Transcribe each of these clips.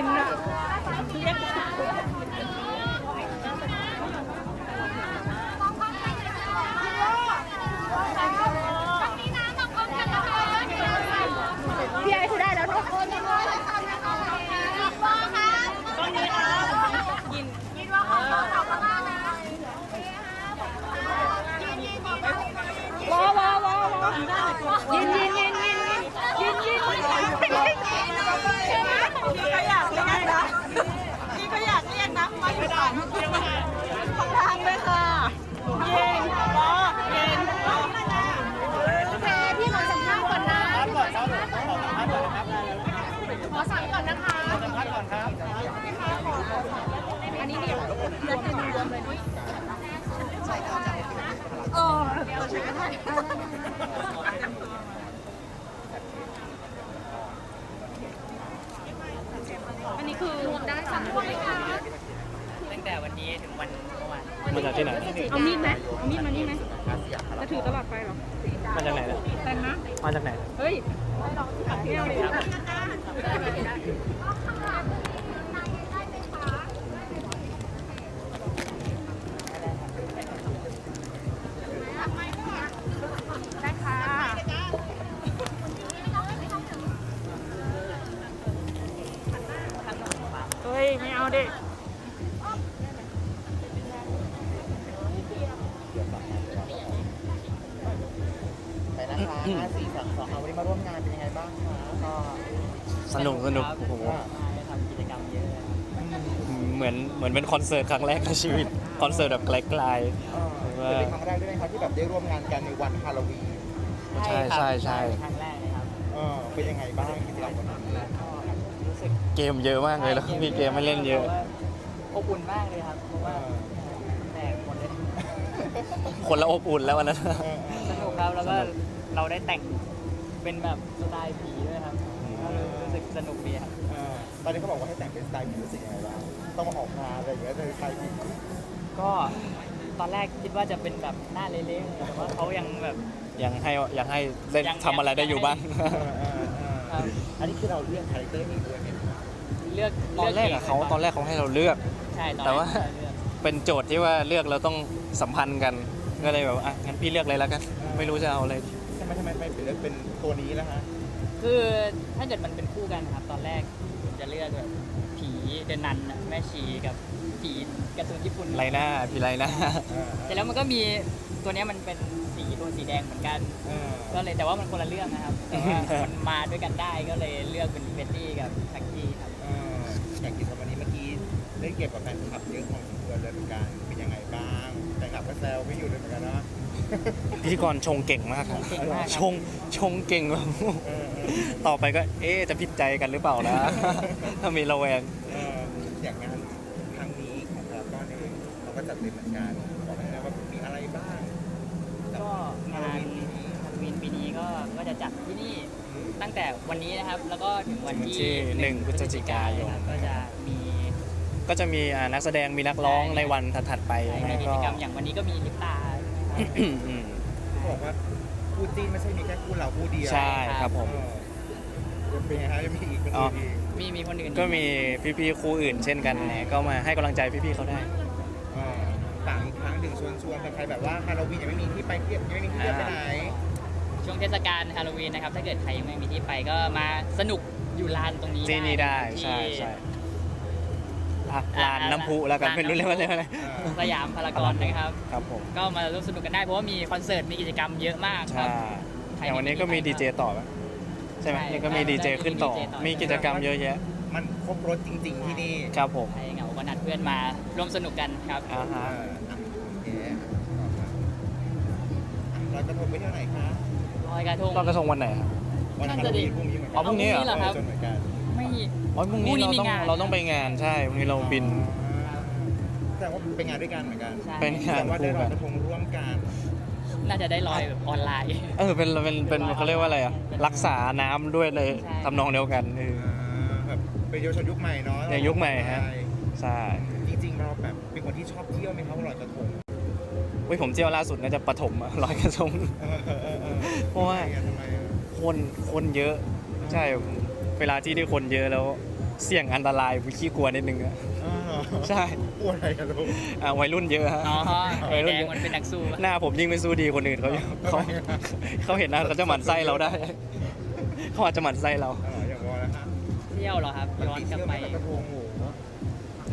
กินอะเรียกพี่ไอ้คุณได้แล้วเนาะต้นนี้ครับกินวอวอวอวอยินยิน Okay. าร่วมงานเป็นยังไงบ้างคะก็สนุกสนุกครับโอ้โหมาได้ทำกิจกรรมเยอะเลยครับเหมือนเหมือนเป็นคอนเสิร์ตครั้งแรกในชีวิตคอนเสิร์ตแบบไกล เออเป็นครั้งแรกด้วยไหมครับที่แบบได้ร่วมงานกันในวันฮาโลวีนใช่ใช่ใช่ ครั้งแรกเลยครับเออเป็นยังไงบ้างกิจกรรมวันนั้นก็รู้สึกๆเกมเยอะมากเลยแล้วก็มีเกมให้เล่นเยอะอบอุ่นมากเลยครับเพราะว่าแตกหมดเลย คนละอบอุ่นแล้ววันนั้น เออเออสนุกครับแล้วก็เราได้แต่ง เป็นแบบสไตล์ผีด้วยครับก็รู้สึกสนุกดีครับเออตอนนี้เขาบอกว่าให้แต่งเป็นสไตล์ผีรู้สึกยังไงบ้างต้องมาออกงานอะไรอย่างเงี้ยในสไตล์ผีก็ตอนแรกคิดว่าจะเป็นแบบหน้าเละๆแต่ว่าเขายังแบบ ยังให้ยังให้เล่นยังทำอะไรได้อยู่บ้าง เออเออเอออันนี้คือเราเลือกคาแรคเตอร์เองด้วยไหมครับเลือกตอนแรกอะเขาตอนแรกเขาให้เราเลือก ใช่ตอนแต่แรกว่า เลือกเป็นโจทย์ที่ว่าเลือกเราต้องสัมพันธ์กัน ก็เลยแบบว่าอะงั้นพี่เลือกเลยแล้วกัน ไม่รู้จะเอาอะไรทำ ไมทำไมไม่เลือกเป็นตัวนี้แล้วฮะคือถ้าเกิดมันเป็นคู่กันนะครับ ตอนแรกผมจะเลือกแบบผีเดนนันน่ะแม่ชีกับผีการ์ตูนญี่ปุ่นไรหน้าพี่ไรหน้าเออแต่แล้วมันก็มีตัวเนี้ยมันเป็นสีโทนสีแดงเหมือนกันเออก็เลยแต่ว่ามันคนละเรื่องนะครับ แต่ว่ามันมาด้วยกันได้ก็เลยเลือกเป็นเบตตี้กับทักกี้ครับเอออย่างกิจกรรมวันนี้เมื่อกี้ ได้เก็บกับแฟนคลับเยอะพอสมควรเลยเหมือนกันเป็นยังไงบ้างแฟนคลับก็แซวไม่อยู่เลยเหมือนกันเนาะ พิธีกรชงเก่งมากครับเก่งมากครับ ชงชงเก่งแบบเออเออต่อไปก็เอ๊ะจะผิดใจกันหรือเปล่านะ ถ้ามีระแวง เอออย่างงานครั้งนี้ของพารากอนเองเราก็จัดเต็มเหมือนกันบอกได้นะว่ามีอะไรบ้างก็งานฮาโลวีนปีนี้ก็ก็จะจัดที่นี่ตั้งแต่วันนี้นะครับ แล้วก็ถึงวันที่วันที่หนึ่งพฤศจิกายน ครับก็จะมี ก็จะมีอ่านักแสดงมีนักร้องใช่ในวันถัดๆไปมีนะกิก็จกรรมอย่างวันนี้ก็มีลิปตา อืมเขาบอกว่าคู่จีนไม่ใช่มีแค่คู่เราคู่เดียวใช่ครับผม เออเป็นไงฮะยังมีอีกเป็นอ๋ออีกมีมีคนอื่นก็มีพี่ๆครูอื่นเช่นกันนะก็มาให้กำลังใจพี่ๆเขาได้ เออต่างอีกครั้งหนึ่งชวนชวนใครแบบว่าฮาโลวีนยังไม่มีที่ไปเที่ยวยังไม่มีที่เที่ยวไปไหนช่วงเทศกาลฮาโลวีนนะครับ ถ้าเกิดใครยังไม่มีที่ไปก็มาสนุกอยู่ลานตรงนี้ที่นี่ได้ใช่ใช่ อะลานน้ำพุแล้วกันไม่รู้เรียกว่าเรียกว่าอะไรสยามพารากอนนะครับ ครับผมก็มาร่วมสนุกกันได้เพราะว่ามีคอนเสิร์ตมีกิจกรรมเยอะมากคใช่รับอย่างวันนี้ก็มีดีเจต่อไหมใช่ไหมใช่นี่ก็มีดีเจขึ้นต่อมี DJ ต่อ มีกิจกรรมเยอะแยะมันครบรถจริง ๆ ที่นี่ครับผมใครเหงาก็นัดเพื่อนมาร่วมสนุกกันครับ อ่าเอฮะออะโอเคลอยกระทงไปเที่ยวไหนคะลอยกระทงเรากระทงวันไหนครับ วันน่าฮาจะโลดีวีนพรุ่งนี้เหมือนกัอ๋อพรุ่งนี้เหรอเหรอครับจนเหมือนกันไม่ อ๋อพรุ่งพรุ่นี้งนี้เราต้องมีงาน เราต้องไปงานใช่พรุ่งนี้เราบินแสดงว่าเป็นงานด้วยกันเหมือนกันใช่ เป็นงานแต่ว่าได้คู่ลกัอนยกระทงร่วมกันน่าจะได้ลอยแบบออนไลน์ เออเป็นเป็นเป็นเขาเรียกว่าอะไรอะรักษาน้ำด้วยเลยใช่ ทำนองเดียวกันเออ อ่าแบบเป็นเยาวชนยุคใหม่เนาะในยุคใหม่ฮะ ใช่จริงๆเราแบบเป็นคนที่ชอบเที่ยวไหมครับลอยกระทงอุ้ยผมเที่ยวล่าสุดน่าจะปฐมอะลอยกระทงเออเออเออเออเพราะว่า ทำไมอะคนคนเยอะ ใช่ เวลาที่ที่คนเยอะแล้วเสี่ยงอันตรายผมขี้กลัวนิดนึงอะเออใช่กลัวอะไรกันลูกอะวัยรุ่นเยอะฮะอ๋อไอ้วัยแดรุ่นงเยอะมันเป็นนักสู้ปะหน้าผมยิ่งไม่สู้ดีคนอื่นเขาอยู่เขาเขาเห็นหน้าเขาจะหมั่นไส้เราได้เขาอาจจะหมั่นไส้เราเอออย่างวอแล้วฮะเที่ยวเหรอครับปกย้อนติกลัเที่บยวไปไม่กระทงโห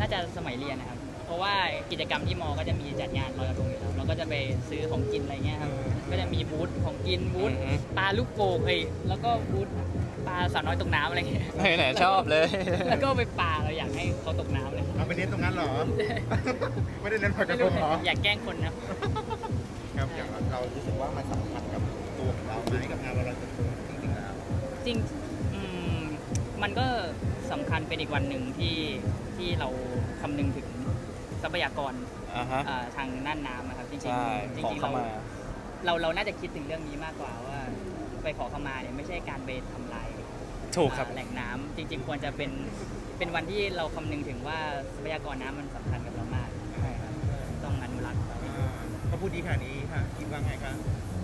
น่าจะสมัยเรียนนะครับ เพราะว่ากิจกรรมที่มอก็จะมีจัดงานลอยกระทงอยู่แล้วเรา ก็จะไปซื้อของกินอะไรเงี้ยครับ ก็จะมีบูธของกินบูธอือฮึ ปลาลูกโป่งเอ้ยแล้วก็บูธปลาสาวน้อยตกน้ำอะไรเงี้ย ไหนไหนชอบเลย แล้วก็ไปปลาเราอยากให้เขาตกน้ำเลยเอาไปเน้นตรงนั้นเหรอ ไม่ได้เน้นลอยกไม่ระทรู้งเหรออยากแกล้งคนนะ ครับอย่างเราเรารู้สึกว่ามันสำคัญกับตัวของเราไหมกับงานเราลอยกระทงจริงๆแล้วจริงอืมมันก็สำคัญเป็นอีกวันหนึ่งที่ที่เราคำนึงถึงทรัพยากร อ่าฮะ อ่าทางน่านน้ำนะครับจริงใช่ๆจขอริงๆเข้าเรามา เราเราน่าจะคิดถึงเรื่องนี้มากกว่าว่า ไปขอเข้ามาเนี่ยไม่ใช่การไปทำลาย ถูกครับอ่าแหล่งน้ำจริง ๆ ควรจะเป็นเป็นวันที่เราคำนึงถึงว่าทรัพยากรน้ำมันสำคัญกับเรามากต้องอนุรักษ์อ่าเขาพูดดีขนาดนี้ค่ะคิดว่าไงคะ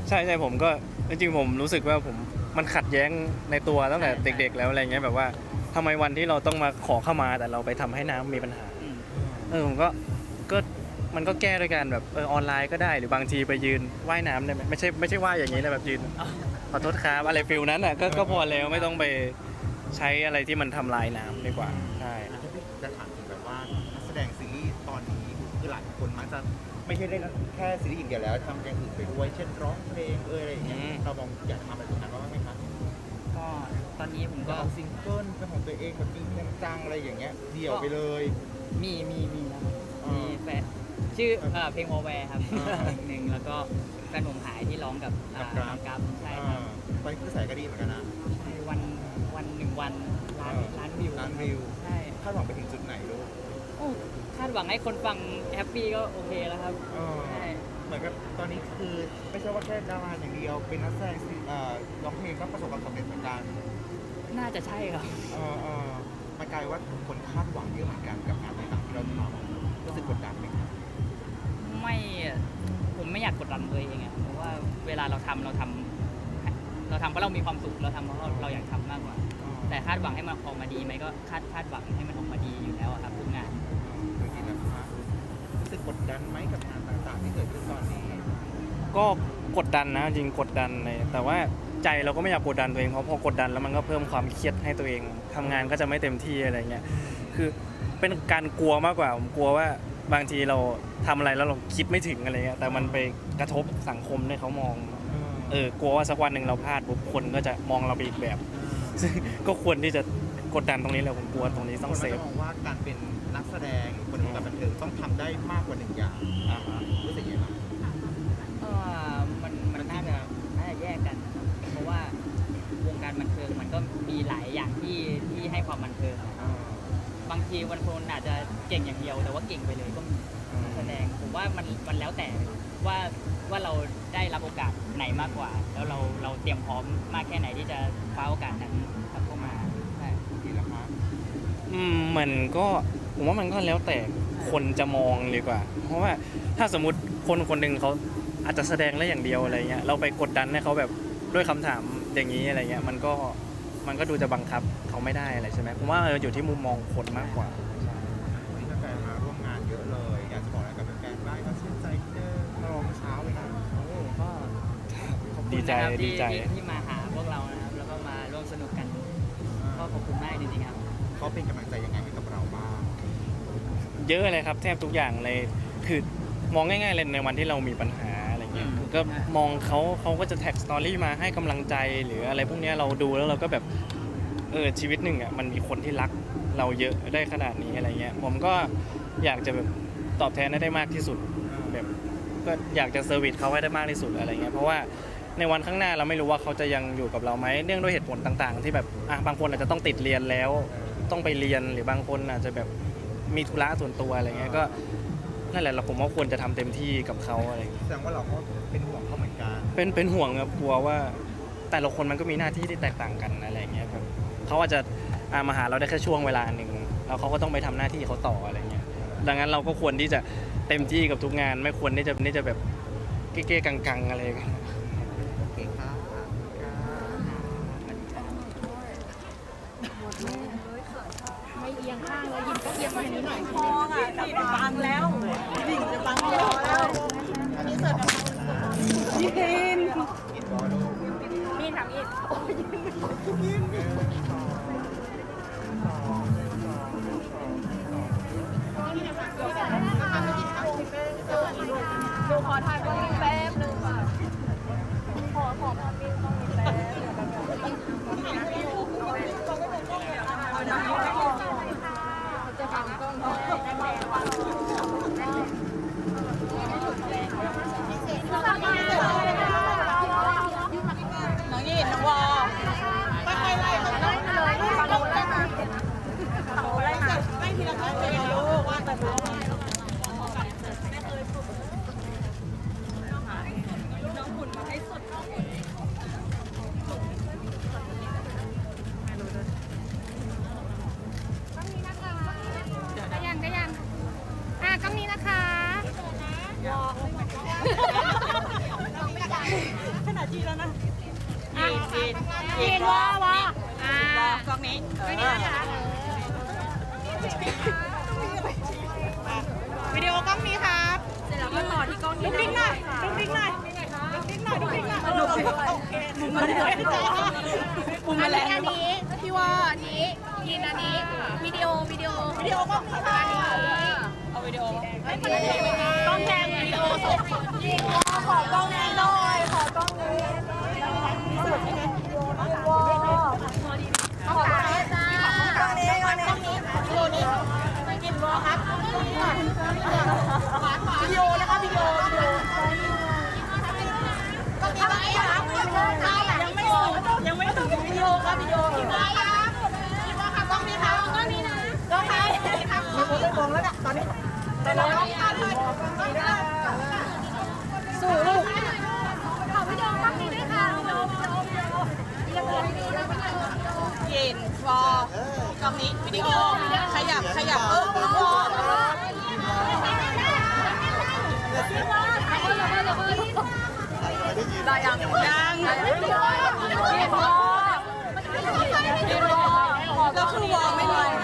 ใช่ใช่ผมก็จริงๆผมรู้สึกว่าผมมันขัดแย้งในตัวตั้งแต่ใช่ใช่ เด็ก ๆ แล้วอะไรเงี้ยแบบว่าทำไมวันที่เราต้องมาขอเข้ามาแต่เราไปทำให้น้ำมีปัญหาอืมเออผมก็ก็ มันก็แก้ด้วยการแบบเออออนไลน์ก็ได้หรือบางทีไปยืนว่ายน้ำได้ไหมไม่ใช่ไม่ใช่ว่ายอย่างนี้นะแบบยืนอ๋อขอโทษครับอะไรฟิลนั้นอะก็ก็พอแล้วไม่ต้องไปใช้อะไรที่มันทำลายน้ำดีกว่าใช่ จะถามถึงแบบว่านักแสดงซีรีส์ตอนนี้คือหลายคนมักจะไม่ใช่ได้แค่ซีรีส์อย่างเดียวแล้วทำอย่างอื่นไปด้วยเช่นร้องเพลงเอยอะไรอย่างเงี้ยอืม เรามองอยากทำอะไรตรงนั้นบ้างไหมคะก็ตอนนี้ผมก็ก็ เอาซิงเกิลเป็นของตัวเองแบบจริงจังๆอะไรอย่างเงี้ยเดี่ยวไปเลย มีมีมีนะอ่ามีมีแฟน ชื่อเอ่อเพลงวอลแวร์ครับอ่า เพลงหนึ่งแล้วก็แฟนผมหายที่ร้องกับอ่ากับกราฟน้องกราฟใช่คอ่ารับไปคือใส่ก็ดีเหมือนกันนะใช่วันวันหนึ่งวันล้านอ่าล้านวิวล้านวิว ใช่คาดหวังไปถึงจุดไหนลูกโอ้คาดหวังให้คนฟังแฮปปี้ก็โอเคแล้วครับ เออใช่ เหมือนกับตอนนี้คือไม่ใช่ว่าแค่ดาราอย่างเดียว เป็นนักแสดงซีเอ่อร้องเพลงก็ประสบความสำเร็จเหมือนกันน่าจะใช่ครับ เออเออมันกลายว่าคนคาดหวังเยอะเหมือนกันกับงานต่างๆที่เราทำรู้สึกกดดันไหมครับ ไม่ผมไม่อยากกดดันตัวเองอะเพราะว่าเวลาเราทำเราทำเราทำเพราะเรามีความสุขเราทำเพราะเราเราอยากทำมากกว่า แต่คาดหวังให้มันออกมาดีไหมก็คาดคาดหวังให้มันออกมาดีอยู่แล้วอะครับทุกงานจริงๆนะครับรู้สึกกดดันไหมกับงานต่างๆที่เกิดขึ้นตอนนี้ ก็กดดันนะจริงกดดันเลยแต่ว่าใจเราก็ไม่อยากกดดันตัวเองเพราะพอกดดันแล้วมันก็เพิ่มความเครียดให้ตัวเองทำงานก็จะไม่เต็มที่อะไรเงี้ยคือเป็นการกลัวมากกว่าผมกลัวว่า บางทีเราทำอะไรแล้วเราคิดไม่ถึงอะไรเงี้ยแต่มันไปกระทบสังคมให้เขามอง เออกลัวว่าสักวันหนึ่งเราพลาดปุ๊บคนก็จะมองเราไปอีกแบบ ซึ่งก็ควรที่จะกดดันตรงนี้แหละผมกลัวตรงนี้คต้อนงมันเซฟจะมองว่าการเป็นนักแสดงคนในวงการบันเทิงต้องทำได้มากกว่าหนึ่งอย่างอ่าฮะรู้สึกยังไงบ้างเอ่อมันมันน่าจะน่าจะแยกกันนะครับเพราะว่าวงการบันเทิงมันก็มีหลายอย่างที่ที่ให้ความบันเทิงนะครับ บางทีวันคนอาจจะเก่งอย่างเดียว แต่ว่าเก่งไปเลยก็มีแสดงผมว่ามันมันแล้วแต่ว่าว่าเราได้รับโอกาสไหนมากกว่า แล้วเราเราเตรียมพร้อมมากแค่ไหนที่จะคว้าโอกาสนั้นครับเข้ามาใช่ดีแล้วครับอืมมันก็ผมว่ามันก็แล้วแต่คนจะมองเลยกว่า เพราะว่าถ้าสมมติคนคนหนึ่งเขาอาจจะแสดงได้อย่างเดียวอะไรเงี้ยเราไปกดดันให้เขาแบบด้วยคำถามอย่างนี้อะไรเงี้ยมันก็มันก็ดูจะบังคับ เขาไม่ได้อะไรใช่ไหมผมว่าเอออยู่ที่มุมมองคนมากกว่า วันนี้แฟนๆมาร่วมงานเยอะเลย อยากจะบอกอะไรกับแฟนๆบ้างก็ชื่นใจที่ได้มารอเมื่อเช้าเลยนะโอ้ก็ขอบคุณดีใจนะครับที่ดีใจ ที่ที่มาหาพวกเรานะครับ แล้วก็มาร่วมสนุกกัน ก็ขอบคุณมากจริงๆครับ เขาเป็นกำลังใจยังไงให้กับเราบ้าง เยอะเลยครับแทบทุกอย่างเลยคือมองง่ายๆเลยในวันที่เรามีปัญหาอะไรเงี้ยอืม คือก็มองเขาเขาก็จะแท็กสตอรี่มาให้กำลังใจหรืออะไรพวกเนี้ยเราดูแล้วเราก็แบบ เออชีวิตหนึ่งอะมันมีคนที่รักเราเยอะได้ขนาดนี้อะไรเงี้ย ผมก็อยากจะแบบตอบแทนให้ได้มากที่สุดแบบก็อยากจะเซอร์วิสเขาให้ได้มากที่สุดอะไรเงี้ยเพราะว่าในวันข้างหน้าเราไม่รู้ว่าเขาจะยังอยู่กับเราไหมเนื่องด้วยเหตุผลต่างๆ ที่แบบอะบางคนอาจจะต้องติดเรียนแล้ว ต้องไปเรียนหรือบางคนอาจจะแบบมีธุระส่วนตัวอะไรเงี้ยก็นั่นแหละเราผมว่าควรจะทำเต็มที่กับเขาอะไรเงี้ยแสดงว่าเราก็เป็นห่วงเขาเหมือนกันเป็นเป็นห่วงครับกลัวว่า แต่ละคนมันก็มีหน้าที่ที่แตกต่างกันอะไรเงี้ยครับเขาอาจจะอ่ามาหาเราได้แค่ช่วงเวลาหนึ่งแล้วเขาก็ต้องไปทำหน้าที่เขาต่ออะไรเงี้ยดังนั้นเราก็ควรที่จะเต็มที่กับทุกงาน ไม่ควรที่จะนี่จะแบบเก๊ๆกังๆอะไร ดูขอถ่ายกล้องนี้แป๊ โอเคมุมมาเลยมุมอัมานแล้นี้วอันนี้พี่ว่าอันนี้ยินอันนี้วิดีโอวิดีโอวิดีโอกล้องนี้ค่ะเอาวิดีโอต้องแทงวิดีโอสดยิงขอกล้องนี้หน่อยขอกล้องนี้สุดใช่ไหมขอกล้องนี้จ้ากล้องนี้กล้องนี้วิดีโอนี้กินวอครับ องแล้วนะตอนนี้แต่เราต้องการเลยสู้ลูกขอวิดีโอกล้องนี้ด้วยค่ะวิดีโอวิดีโอวิดีโอวิดีโอวิดีโอวิดีโอเย็นวอกล้องนี้วิดีโอขยับขยับเออวอได้ยังยังแล้วคือวอไม่ลง